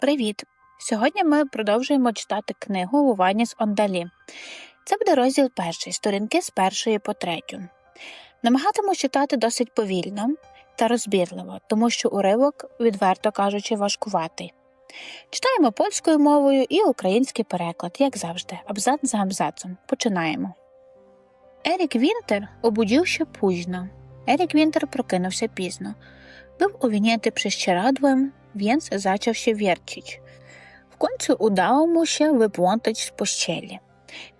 Привіт! Сьогодні ми продовжуємо читати книгу Вування з Ондалі. Це буде розділ перший, сторінки з першої по третю. Намагатиму читати досить повільно та розбірливо, тому що уривок, відверто кажучи, важкуватий. Читаємо польською мовою і український переклад, як завжди, абзац за абзацом. Починаємо. Ерік Вінтер обудив ще пізно. Ерік Вінтер прокинувся пізно. Był owinięty prześcieradłem, więc zaczął się wiercić. W końcu udało mu się з постелі.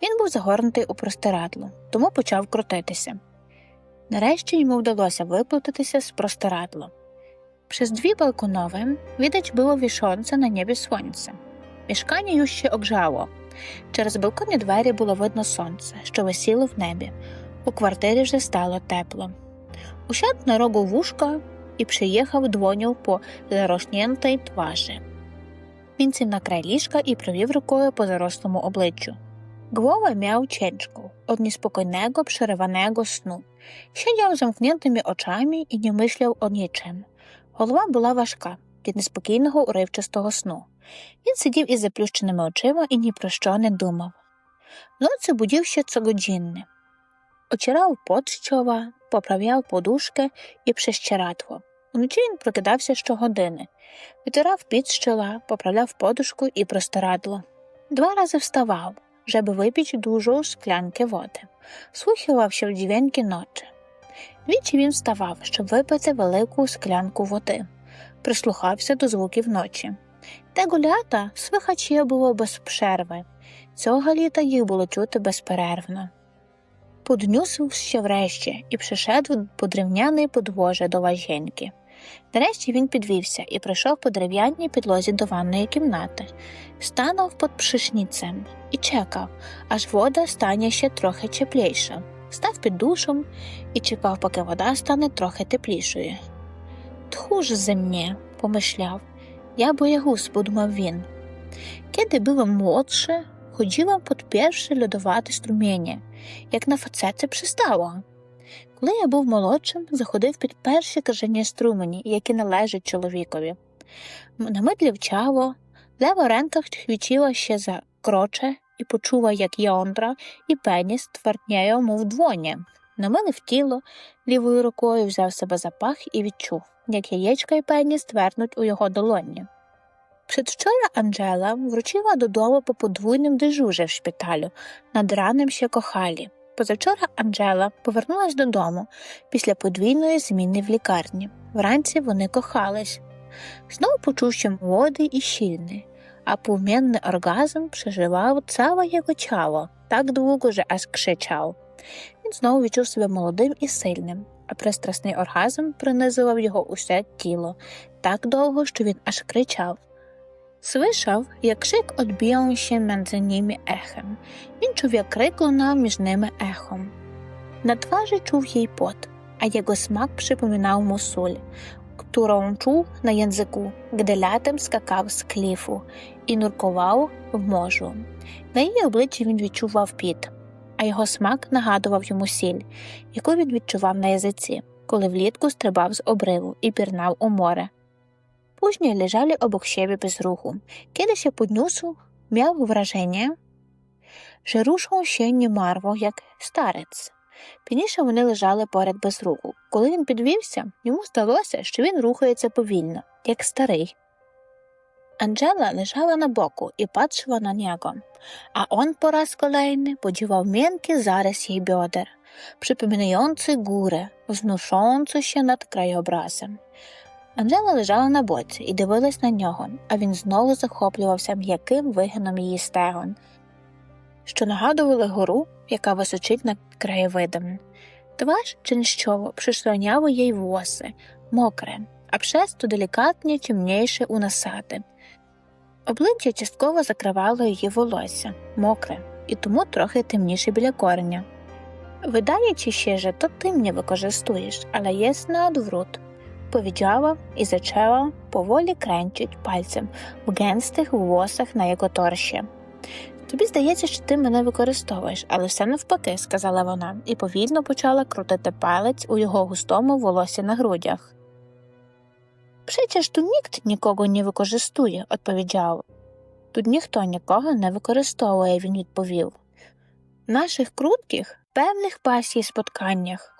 Він був загорнутий у простирадло, тому почав крутитися. Нарешті йому вдалося виплутатися з простирадла. Przez drzwi balkonowe widać było wiszące na niebie słońce. Mieszkanie już ogrzało. Через балконні двері було видно сонце, що висіло в небі. У квартирі вже стало тепло. Usiadł na rogu łóżka і приїхав dłonią по зароśniętej twarzy. Він сів на край ліжка і провів рукою по зарослому обличчю. Głowa miał ciężką, od niespokojnego, przerywanego snu. Siedział zamkniętymi oczami і nie myślał o niczym. Голова була важка від неспокійного уривчастого сну. Він сидів із заплющеними очима і ні про що не думав. Вноці будів ще pot з чола, поправляв подушки і прищерадło. Уночі він прокидався щогодини, витирав під з чола, поправляв подушку і простирадло. Два рази вставав, żeby wypić dużą szklankę wody. Слухав ще в дзвінки ночі. Двічі він вставав, щоб випити велику склянку води. Прислухався до звуків ночі. Tego лята слухач є було без перерви. Цього літа їх було чути безперервно. Поднюсив ще врешті і пришедł по древняної подвоже до łazienki. Нарешті він підвівся і прийшов по дерев'яній підлозі до ванної кімнати, станув під пшишніцем і чекав, аж вода стане ще трохи тепліша. Став під душем і чекав, поки вода стане трохи теплішою. Тху ж ze помишляв, я боягуз, подумав він. Kiedy byłem młodszy, chodziłem pod pierwsze lodowate strumienie, як на це це пристало. Коли я був молодшим, заходив під перші кажені струмені, які належать чоловікові. Намидлів чаво, лева ренка хвічила ще за кроче і почула, як Йондра і пеніс твартняє йому в двоні. Намилив тіло, лівою рукою взяв себе за пах і відчув, як яєчка і пеніс твернуть у його долоні. Przedwczora Анджела вручила додому по подвійним дежурі в шпиталю, над раним ще кохалі. Позавчора Анджела повернулась додому після подвійної зміни в лікарні. Вранці вони кохались. Знову почув, що молодий і щільний, а повмінний оргазм проживав цałe його чало, так довго, що аж кричав. Він знову відчув себе молодим і сильним, а пристрасний оргазм пронизував його усе тіло так довго, що він аж кричав. Jak krzyk odbijał się między nimi echem. Він чув, як крик лунав між ними ехом. На czuł jej pot, a jego smak przypominał mu sól, którą czuł na języku, gdy latem skakał z klifu і нуркував в можу. На її обличчі він відчував піт, а його смак нагадував йому сіль, яку він відчував на язиці, коли влітку стрибав з обриву і пірнав у море. Później leżeli obok siebie bez ruchu. Kiedy się podniósł, miał wrażenie, że ruszą się niemarwo, як старець. Пізніше вони лежали поряд без руху. Коли він підвівся, йому здалося, що він рухається повільно, як старий. Анджела лежала на боку і patrzyła na niego, a on po raz kolejny podziwał miękki zarys jej bioder, przypominający górę, wznoszący się nad krajobrazem. Анжела лежала на боці і дивилась на нього, а він знову захоплювався м'яким вигином її стегон, що нагадували гору, яка височить над краєвидом. Тваж чинщово przysloniało їй włosy, мокре, а to delikatnie ciemniejsze u nasady. Обличчя частково закривало її волосся, мокре, і тому трохи темніше біля кореня. Się, że to ty mnie wykorzystujesz, ale jest na odwrót powiedziała i zaczęła powoli kręcić palcem w gęstych włosach на його торші. Тобі здається, що ти мене використовуєш, але все навпаки, сказала вона, і повільно почала крутити палець у його густому волосі на грудях. Przecież tu nikt nікого не використовує, odpowiedział. Тут ніхто нікого не використовує, він відповів. Наших крутких, певних пасій спотканнях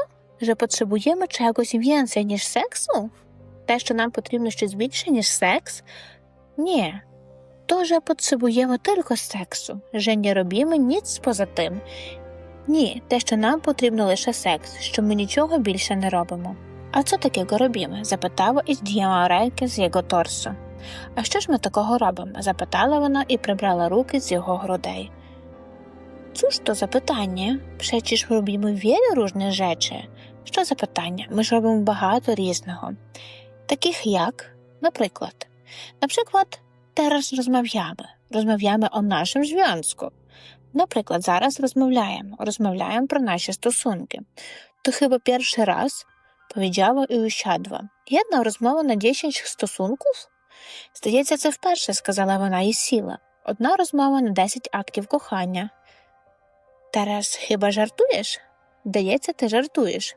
że potrzebujemy czegoś więcej niż seksu? Те, що нам потрібно щось більше, ніж секс? Ні. То, że potrzebujemy tylko сексу, że nie robimy nic poza тим. Ні, те, що нам потрібно лише секс, що ми нічого більше не робимо. А що такого робимо? запитала і здійняла рейки з його торсу. А що ж ми такого робимо? запитала вона і прибрала руки з його грудей. Cóż to za pytanie? Przecież robimy wiele różnych rzeczy. Що за питання? Ми ж робимо багато різного. Таких як, наприклад, наприклад, teraz розмовляємо. Розмовляємо о нашому зв'язку. Наприклад, зараз розмовляємо, розмовляємо про наші стосунки. То хіба перший раз powiedziała і usiadła. Jedna розмова на 10 стосунків? Здається, це вперше, сказала вона і сіла. Одна розмова на 10 актів кохання. Тарас, хіба жартуєш? Здається, ти жартуєш.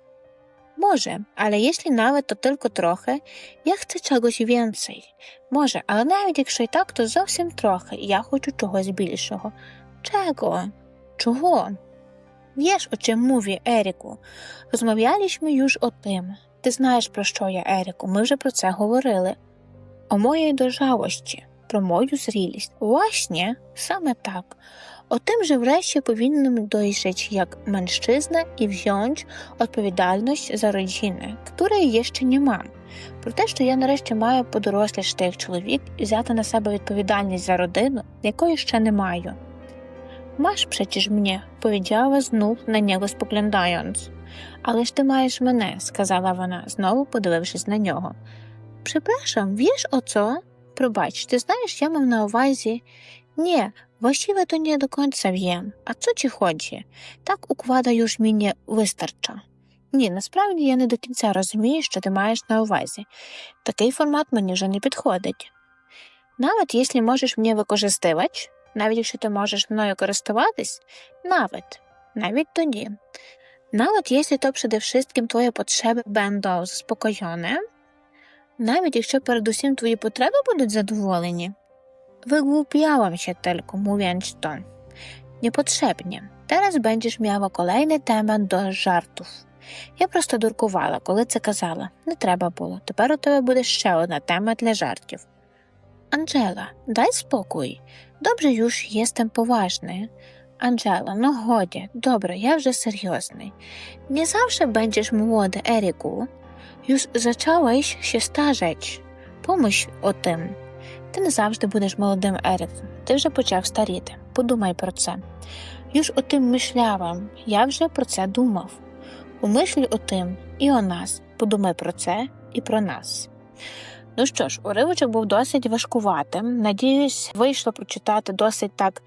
Може, але якщо навіть то трохи, я хочу чогось więcej. Може, але навіть якщо і так, то зовсім трохи, я хочу чогось більшого. Czego? Чого? Wiesz, o czym mówię, Еріку. Розмовлялись ми już o тим. Ти знаєш, про що я, Еріку, ми вже про це говорили. О моєї дожалості, про мою зрілість. Właśnie, саме так. Tym, że wreszcie powinnam dojrzeć jak mężczyzna i wziąć odpowiedzialność za rodzinę, której jeszcze nie mam. Про те, що я нарешті маю подорослішати як чоловік і взяти на себе відповідальність за родину, якої ще не маю. Masz przecież mnie, powiedziała znów na niego spoglądając. Але ж ти маєш мене, сказала вона, знову подивившись на нього. Przepraszam, wiesz o co? Пробач, ти знаєш, я мав на увазі. Ні, właściwie to nie do końca wiem. А co ci chodzi? Так уквада już mi nie. Ні, насправді я не до кінця розумію, що ти маєш на увазі. Такий формат мені вже не підходить. Навіть якщо можеш мені використовувати, навіть якщо ти можеш мною користуватись, навіть, навіть тоді. Навіть якщо to przede wszystkim твої потреби będą заспокоєні, навіть якщо передусім твої потреби будуть задоволені. Wygłupiałam się tylko, mówiąc to. Niepotrzebnie. Teraz będziesz miała kolejny temat do żartów. Я просто дуркувала, коли це казала. Не треба було. Тепер у тебе буде ще одна тема для жартів. Анджела, дай спокій. Добре, już jestem poważny. Анджела, ну годі, добре, я вже серйозний. Nie zawsze będziesz młody, Еріку. Już zacząłeś się starzeć. Pomyśl o tym. Ти не завжди будеш молодим Еріком. Ти вже почав старіти. Подумай про це. Już o tym myślałam. Я вже про це думав. Умислюй о тим і о нас. Подумай про це і про нас. Ну що ж, уривочок був досить важкуватим. Надіюсь, вийшло прочитати досить так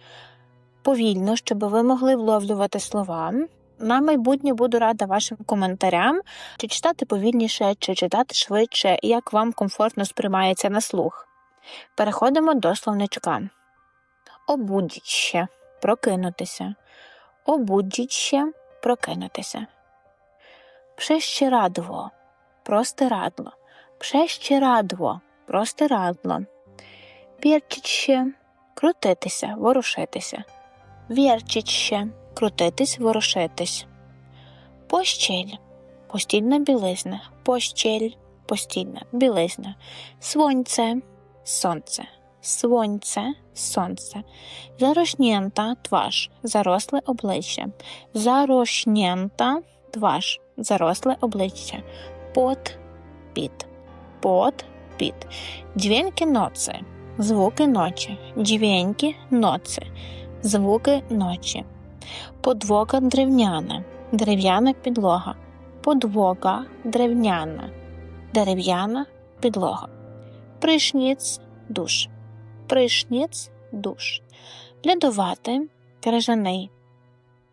повільно, щоб ви могли вловлювати слова. На майбутнє буду рада вашим коментарям, чи читати повільніше, чи читати швидше, як вам комфортно сприймається на слух. Переходимо до словничка. Обудіть ще, прокинутися. Обудіть ще, прокинутися. Прещерадво, простирадло. Прещерадво, простирадло. Вірчить ще, крутитися, ворушитися. Вірчить ще, крутитись, ворушитись. Пощель, постільна білизна, пощель, постільна білизна. Свонце, сонце, свонце, сонце. Зарошнєнта тваш, заросле обличчя. Зарошнєнта тваш, заросле обличчя. Пот, піт, пот, піт. Дзвінки ноці, звуки ночі. Дзвінки ноці, звуки ночі. Подвока древняна, дерев'яна підлога. Подвога древняна, дерев'яна підлога. Пришніц душ. Пришніц душ. Льодовати крижаний.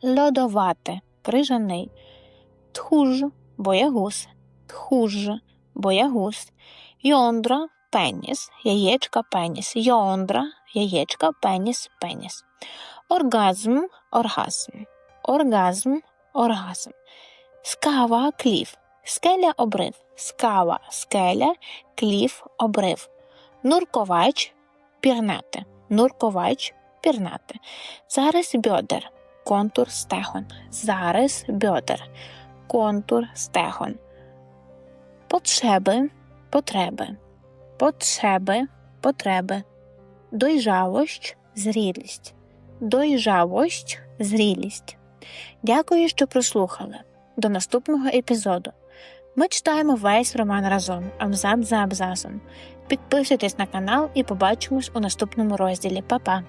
Льодовати крижаний. Тхуж боягуз. Тхуж боягуз. Йондра пеніс. Яєчка пеніс. Йондра яєчка пеніс пеніс. Оргазм оргазм. Оргазм оргазм. Скава кліф. Скеля обрив. Скава скеля, кліф обрив. Нурковач пірнати. Нурковач пірнати. Зараз бьодер. Контур стегон. Зараз бьодер. Контур стегон. Потреби, потреби. Потреби, потреби. Дойжавощ, зрілість. Дойжавощ, зрілість. Дякую, що прослухали. До наступного епізоду. Ми читаємо весь роман разом, абзац за абзацом. Підписуйтесь на канал і побачимось у наступному розділі. Па-па!